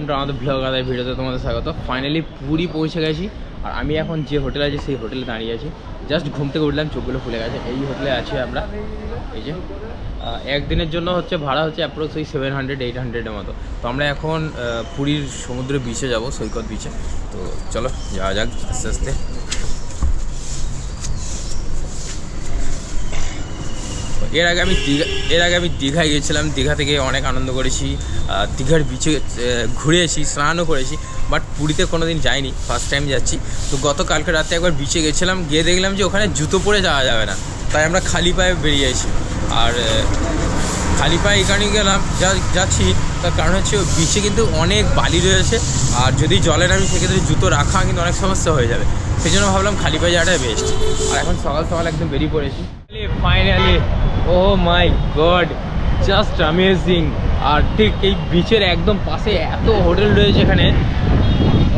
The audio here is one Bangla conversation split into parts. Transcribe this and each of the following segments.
আমরা আমাদের ব্লগ আদায় ভিডিওতে তোমাদের স্বাগত। ফাইনালি পুরী পৌঁছে গেছি। আর আমি এখন যে হোটেলে আছি, সেই হোটেলে দাঁড়িয়ে আছি। জাস্ট ঘুম থেকে উঠলাম, চোখগুলো ফুলে গেছে। এই হোটেলে আছি আমরা। এই যে একদিনের জন্য হচ্ছে ভাড়া হচ্ছে অ্যাপ্রক্স ওই সেভেন হান্ড্রেড এইট হান্ড্রেডের মতো। তো আমরা এখন পুরীর সমুদ্র বিচে যাব, সৈকত বিচে তো চলো, যাওয়া যাক আস্তে আস্তে। এর আগে আমি দীঘা, এর আগে আমি দীঘায় গিয়েছিলাম। দীঘা থেকে অনেক আনন্দ করেছি। দীঘার বিচে ঘুরেছি, স্নানও করেছি বাট পুরীতে কোনো দিন যাইনি ফার্স্ট টাইম যাচ্ছি। তো গতকালকে রাতে একবার বিচে গেছিলাম, গিয়ে দেখলাম যে ওখানে জুতো পরে যাওয়া যাবে না, তাই আমরা খালি পায়ে বেরিয়ে আসি আর খালি পায়ে কারণে গেলাম, যা, যাচ্ছি, তার কারণ হচ্ছে বিচে কিন্তু অনেক বালি রয়েছে, আর যদি জলে নামি সেক্ষেত্রে জুতো রাখা কিন্তু অনেক সমস্যা হয়ে যাবে। সেই জন্য ভাবলাম খালি পায়ে যাওয়াটাই বেস্ট আর এখন সকাল সকাল একদম বেরিয়ে পড়েছি। Finally oh my god just amazing আর ঠিক এই বিচের একদম পাশে এত হোটেল রয়েছে এখানে।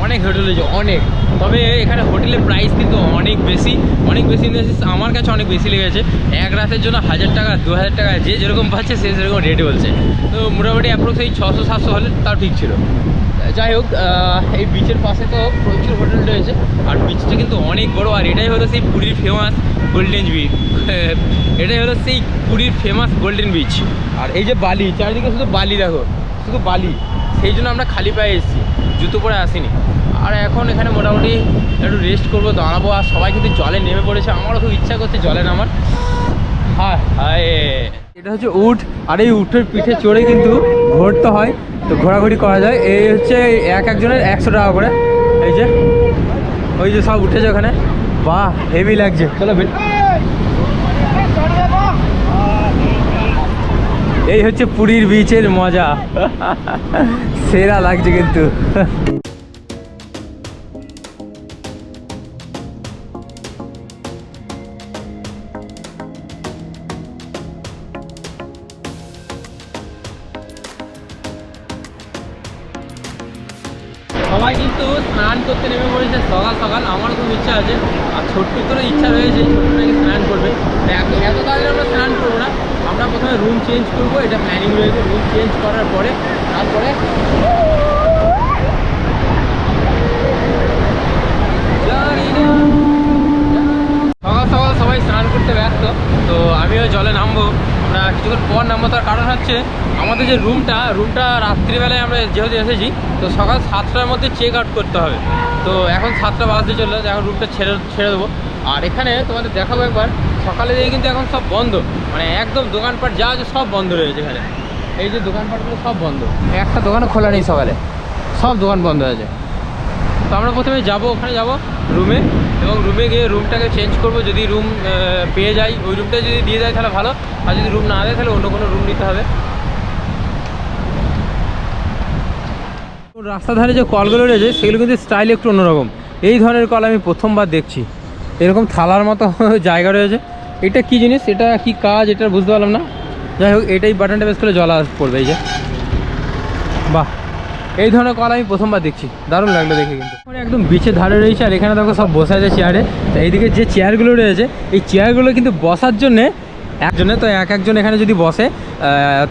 অনেক হোটেল রয়েছে, অনেক। তবে এখানে হোটেলের প্রাইস কিন্তু অনেক বেশি, অনেক বেশি আমার কাছে অনেক বেশি লেগেছে। এক রাতের জন্য হাজার টাকা, দু হাজার টাকা, যে যেরকম পাচ্ছে সে সেরকম রেট বলছে। তো মোটামুটি অ্যাপ্রক্স এই ছশো, সাতশো হলে তাও ঠিক ছিল। যাই হোক এই বিচের পাশে তো প্রচুর হোটেল রয়েছে। আর বিচটা কিন্তু অনেক বড়, আর এটাই হলো সেই পুরীর ফেমাস গোল্ডেন বিচ এটাই হলো সেই পুরীর ফেমাস গোল্ডেন বিচ আর এই যে বালি, চারিদিকে শুধু বালি দেখো, শুধু বালি। সেই জন্য আমরা খালি পায়ে এসেছি, জুতো পরে আসিনি। আর এখন এখানে মোটামুটি একটু রেস্ট করব, দাঁড়াবো, আর সবাই কিন্তু জলে নেমে পড়েছে। আমারও খুব ইচ্ছা করছে জলে নামার। হায় এটা হচ্ছে উট, আর এই উটের পিঠে চড়ে কিন্তু ঘুরতে হয়। তো ঘোরাঘুরি করা যায়। এই হচ্ছে এক একজনের একশো টাকা করে। এই যে, ওই যে সব উঠেছে ওখানে। বাহ হেভি লাগছে। চলো বে- এই হচ্ছে পুরীর বিচের মজা। সেরা লাগছে কিন্তু। সবাই কিন্তু স্নান করতে নেমে পড়েছে সকাল সকাল, আমারও খুব ইচ্ছা আছে। আর ছোট্টুরও ইচ্ছা রয়েছে ছোট্টু নাকি স্নান করবে। এত এত তাড়াতাড়ি আমরা স্নান করব না, আমরা প্রথমে রুম চেঞ্জ করব, এটা প্ল্যানিং রয়েছে রুম চেঞ্জ করার পরে, তারপরে সকাল সকাল সবাই স্নান করতে ব্যস্ত, তো আমিও জলে নামবো। কিছুক্ষণ পর নামবো, তার কারণ হচ্ছে আমাদের যে রুমটা রুমটা রাত্রিবেলায় আমরা যেহেতু এসেছি, তো সকাল সাতটার মধ্যে চেক আউট করতে হবে। তো এখন সাতটা বাজতে চলল, এখন রুমটা ছেড়ে ছেড়ে দেবো। আর এখানে তোমাদের দেখাবো একবার, সকালে দিয়ে কিন্তু এখন সব বন্ধ। মানে একদম দোকানপাট যা আছে সব বন্ধ রয়েছে এখানে। এই যে দোকানপাটগুলো সব বন্ধ। একটা দোকানও খোলা নেই সকালে। সব দোকান বন্ধ আছে। তো আমরা প্রথমে যাব, ওখানে যাব রুমে এবং রুমে গিয়ে রুমটাকে চেঞ্জ করব। যদি রুম পেয়ে যাই, ওই রুমটা যদি দিয়ে দেয় তাহলে ভালো। আর যদি রুম না দেয় তাহলে অন্য কোনো রুম নিতে হবে। রাস্তার ধারে যে কলগুলো রয়েছে, সেগুলো কিন্তু স্টাইল একটু অন্যরকম। এই ধরনের কল আমি প্রথমবার দেখছি। এরকম থালার মতো জায়গা রয়েছে। এটা কি জিনিস? এটা কি কাজ? এটা বুঝতে পারলাম না। যাই হোক, এটাই বাটনটা বেশ করে জল পড়বে এই যে। এই ধরনের কল আমি প্রথমবার দেখছি। দারুণ লাগল দেখে কিন্তু। একদম বিচে ধারে রয়েছে, আর এখানে দেখো সব বসে আছে চেয়ারে তো এইদিকে যে চেয়ারগুলো রয়েছে, এই চেয়ারগুলো কিন্তু বসার জন্যে একজনে, তো এক একজন এখানে যদি বসে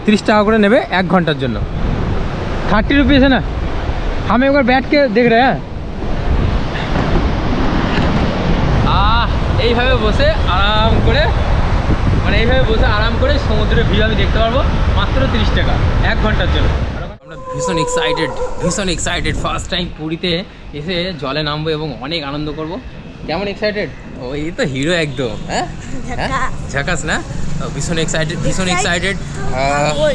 তিরিশ টাকা করে নেবে এক ঘণ্টার জন্য। থার্টি রুপিস না? আমি একবার ব্যাটকে দেখ রে আহ, এইভাবে বসে আরাম করে মানে এইভাবে বসে আরাম করে সমুদ্রের ভিউ আমি দেখতে পারব মাত্র তিরিশ টাকা, এক ঘণ্টার জন্য। ভীষণ এক্সাইটেড ভীষণ এক্সাইটেড ফার্স্ট টাইম পুরীতে এসে জলে নামবো এবং অনেক আনন্দ করব। কেমন এক্সাইটেড ওই তো হিরো একদম হ্যাঁ? হ্যাঁ? ঝাকাস না? ভীষণ এক্সাইটেড ভীষণ এক্সাইটেড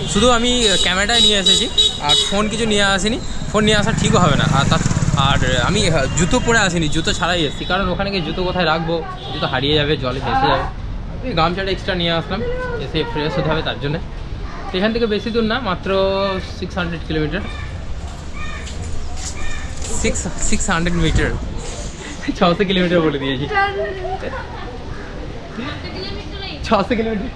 শুধু আমি ক্যামেরাটাই নিয়ে এসেছি আর ফোন কিছু নিয়ে আসিনি। ফোন নিয়ে আসা ঠিকও হবে না। আর তা- আর আমি জুতো পরে আসিনি জুতো ছাড়াই এসেছি। কারণ ওখানে গিয়ে জুতো কোথায় রাখব? জুতো হারিয়ে যাবে জলে ভেসে যাবে। এই গামছাটা এক্সট্রা নিয়ে আসলাম এসে ফ্রেশ হতে হবে তার জন্য। তো এখান থেকে বেশি দূর না মাত্র six hundred kilometre six six hundred metre ছশো কিলোমিটার বলে দিয়েছি ছশো কিলোমিটার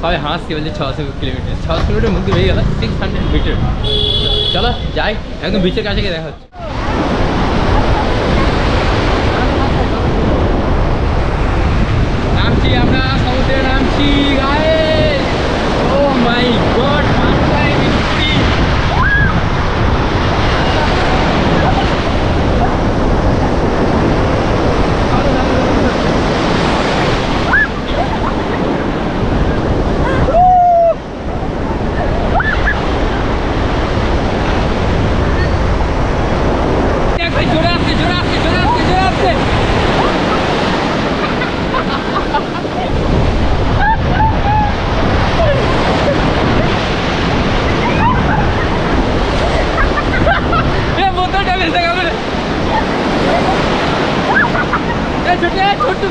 সবাই হাসছি বলছে ছশো কিলোমিটার ছশো কিলোমিটার মুখ হয়ে গেল সিক্স হান্ড্রেড মিটার চলো যাই একদম বিচের কাছে গিয়ে দেখা হচ্ছে নামছি আমরা সমুদ্রে নামছি গায়ে ও মাই গড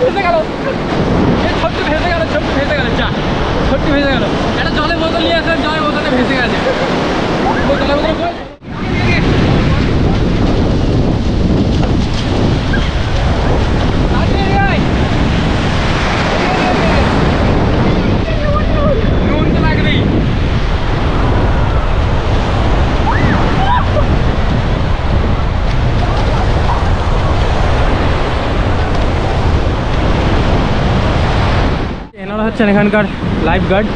ভেসে গেল এ ছোট্ট ভেসে গেল ছোট্ট ভেসে গেল যা ছোট্ট ভেসে গেল একটা জলের বোতল নিয়ে আসলাম জলের বোতলে ভেসে গেছে বোতলে এনারা হচ্ছেন এখানকার লাইফ গার্ড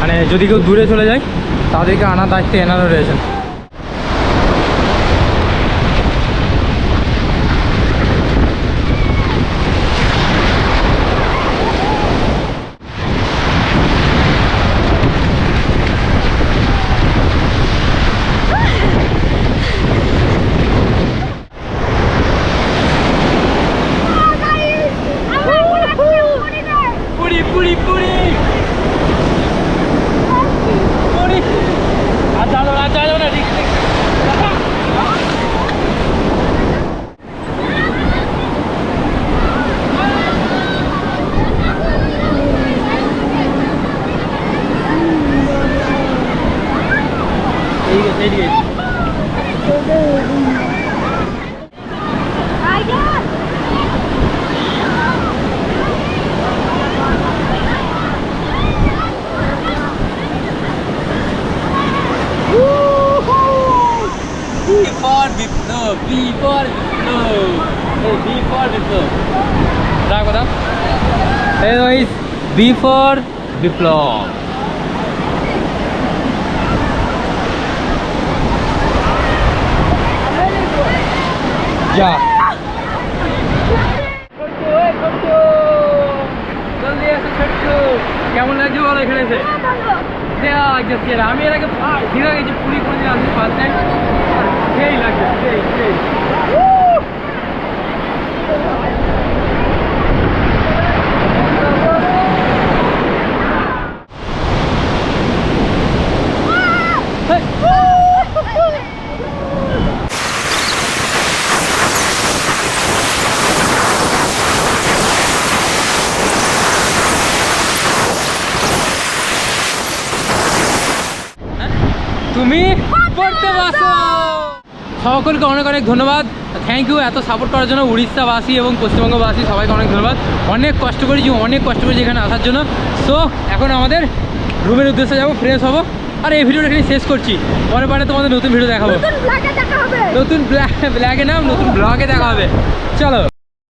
মানে যদি কেউ দূরে চলে যায় তাদেরকে আনার দায়িত্বে এনারা রয়েছেন পুরি পুরি পুরি পুরি আর যাব না আর যাব না ঠিক ঠিক ঠিক আছে ঠিক আছে B for Biplab B for বিপ্লব এই B for বিপ্লব দাও কথা এই গাইস B for বিপ্লব যা জলদি এসো ছোট্টু। কেমন লাগছে বলো এখানে এসে? লাগছে আমি এর আগে দীঘা গেছি পুরী করে আসছি ফার্স্ট টাইম সেই লাগছে সেই সেই তুমি পড়তে বসো সকলকে অনেক অনেক ধন্যবাদ। থ্যাংক ইউ এত সাপোর্ট করার জন্য উড়িষ্যাবাসী এবং পশ্চিমবঙ্গবাসী সবাইকে অনেক ধন্যবাদ। অনেক কষ্ট করেছি অনেক কষ্ট করেছি এখানে আসার জন্য। সো এখন আমাদের রুমের উদ্দেশ্যে যাব ফ্রেশ হব। আর এই ভিডিওটা এখানে শেষ করছি। পরে পরে তোমাদের নতুন ভিডিও দেখাবো। নতুন ব্ল্যাগে নাম নতুন ব্লগে দেখা হবে। চলো।